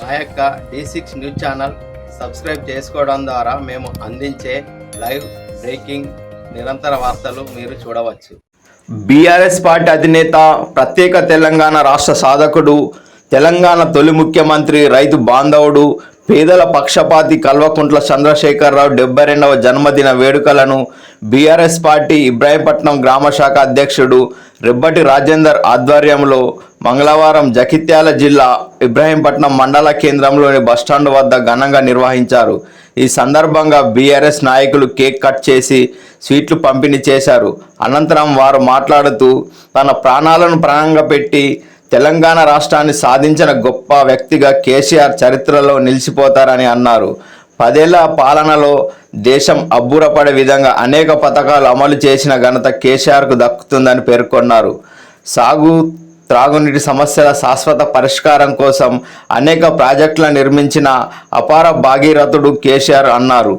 మా యొక్క D six news channel subscribe చేసుకోవడం ద్వారా మేము అందించే లైవ్ బ్రేకింగ్ నిరంతర వార్తలు మీరు చూడవచ్చు. బీఆర్ఎస్ పార్టీ అధినేత ప్రత్యేక తెలంగాణ రాష్ట్ర సాధకుడు తెలంగాణ తొలి ముఖ్యమంత్రి రైతు బాంధవుడు పేదల పక్షపాతి కల్వకుంట్ల చంద్రశేఖరరావు డెబ్బై రెండవ జన్మదిన వేడుకలను బీఆర్ఎస్ పార్టీ ఇబ్రాహీంపట్నం గ్రామ శాఖ అధ్యక్షుడు రెబ్బటి రాజేందర్ ఆధ్వర్యంలో మంగళవారం జగిత్యాల జిల్లా ఇబ్రహీంపట్నం మండల కేంద్రంలోని బస్టాండ్ వద్ద ఘనంగా నిర్వహించారు. ఈ సందర్భంగా బీఆర్ఎస్ నాయకులు కేక్ కట్ చేసి స్వీట్లు పంపిణీ చేశారు. అనంతరం వారు మాట్లాడుతూ తన ప్రాణాలను ప్రాణంగా పెట్టి తెలంగాణ రాష్ట్రాన్ని సాధించిన గొప్ప వ్యక్తిగా కేసీఆర్ చరిత్రలో నిలిచిపోతారని అన్నారు. పదేళ్ళ పాలనలో దేశం అబ్బురపడే విధంగా అనేక పథకాలు అమలు చేసిన ఘనత కేసీఆర్కు దక్కుతుందని పేర్కొన్నారు. సాగు త్రాగునీటి సమస్యల శాశ్వత పరిష్కారం కోసం అనేక ప్రాజెక్టులను నిర్మించిన అపార భాగీరథుడు కేసీఆర్ అన్నారు.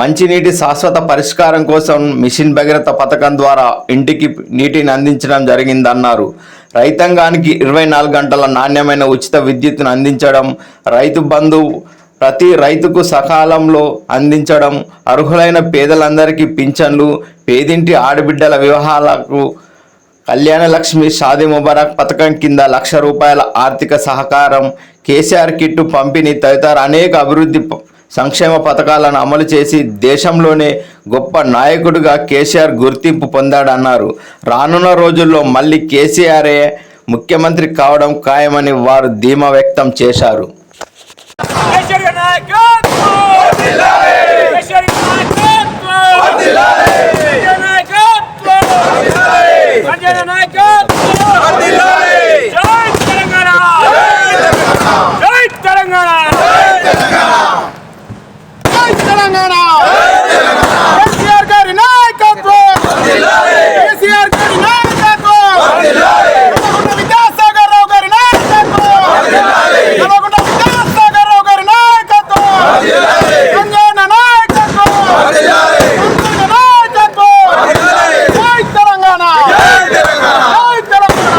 మంచినీటి శాశ్వత పరిష్కారం కోసం మిషన్ భగీరథ పథకం ద్వారా ఇంటికి నీటిని అందించడం జరిగిందన్నారు. రైతాంగానికి ఇరవై నాలుగు గంటల నాణ్యమైన ఉచిత విద్యుత్తును అందించడం రైతు బంధు ప్రతి రైతుకు సకాలంలో అందించడం అర్హులైన పేదలందరికీ పింఛన్లు పేదింటి ఆడబిడ్డల వివాహాలకు కళ్యాణ లక్ష్మి షాదీ ముబారక్ పథకం కింద లక్ష రూపాయల ఆర్థిక సహకారం కేసీఆర్ కిట్టు పంపిణీ తదితర అనేక అభివృద్ధి సంక్షేమ పథకాలను అమలు చేసి దేశంలోనే గొప్ప నాయకుడిగా కేసీఆర్ గుర్తింపు పొందాడన్నారు. రానున్న రోజుల్లో మళ్ళీ కేసీఆరే ముఖ్యమంత్రి కావడం ఖాయమని వారు ధీమా వ్యక్తం చేశారు. కేసరి నాయకత్వం వర్ధిల్లాలి కేసరి నాయకత్వం వర్ధిల్లాలి కేసరి నాయకత్వం వర్ధిల్లాలి సంజయ్ నాయకత్వం వర్ధిల్లాలి జై తెలంగాణ జై తెలంగాణ జై తెలంగాణ కేసీఆర్ గారి నాయకత్వం వర్ధిల్లాలి కేసీఆర్ గారి నాయకత్వం వర్ధిల్లాలి విద్యాసాగర్ రావు గారి నాయకత్వం వర్ధిల్లాలి విద్యాసాగర్ రావు గారి నాయకత్వం వర్ధిల్లాలి సంజయ్ నాయకత్వం వర్ధిల్లాలి నాయకత్వం వర్ధిల్లాలి జై తెలంగాణ జై తెలంగాణ జై తెలంగాణ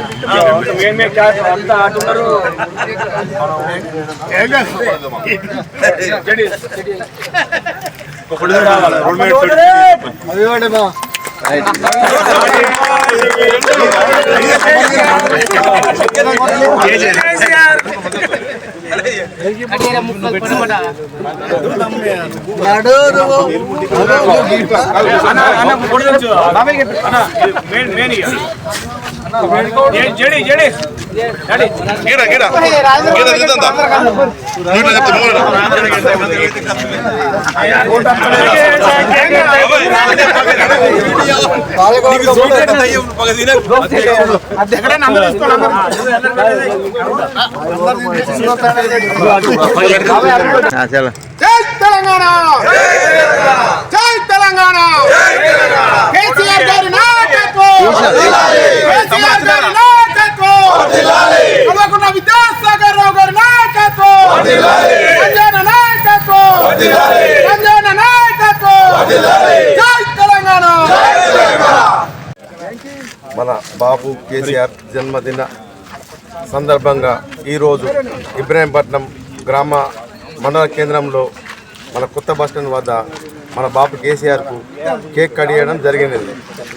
మేమే కాదు గిడ దిద్దంతా నీట్గా చెప్తే జై తెలంగాణ! జై తెలంగాణ! కేసీఆర్ గారి నాయకత్వం కేసీఆర్ గారి నాయకత్వం కల్వకుంట్ల విద్యాసాగర్ రావు గారి నాయకత్వం సంజయ్ నాయకత్వం సంజయ్ నాయకత్వం జై తెలంగాణ మన బాబు కేసీఆర్ జన్మదిన సందర్భంగా ఈరోజు ఇబ్రాహీంపట్నం గ్రామ మండల కేంద్రంలో మన కొత్త బస్టాండ్ వద్ద మన బాబు కేసీఆర్కు కేక్ కడియడం జరిగినది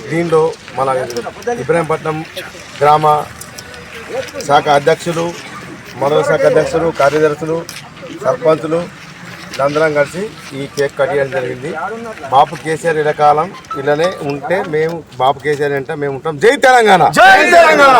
దీనిలో మన ఇబ్రాహీంపట్నం గ్రామ శాఖ అధ్యక్షులు మండల శాఖ అధ్యక్షులు కార్యదర్శులు సర్పంచులు అందరం కలిసి ఈ కేక్ కడియడం జరిగింది. బాపు కేసీఆర్ ఇడకాలం ఇలానే ఉంటే మేము బాపు కేసీఆర్ అంటే మేము ఉంటాం. జై తెలంగాణ! జై తెలంగాణ!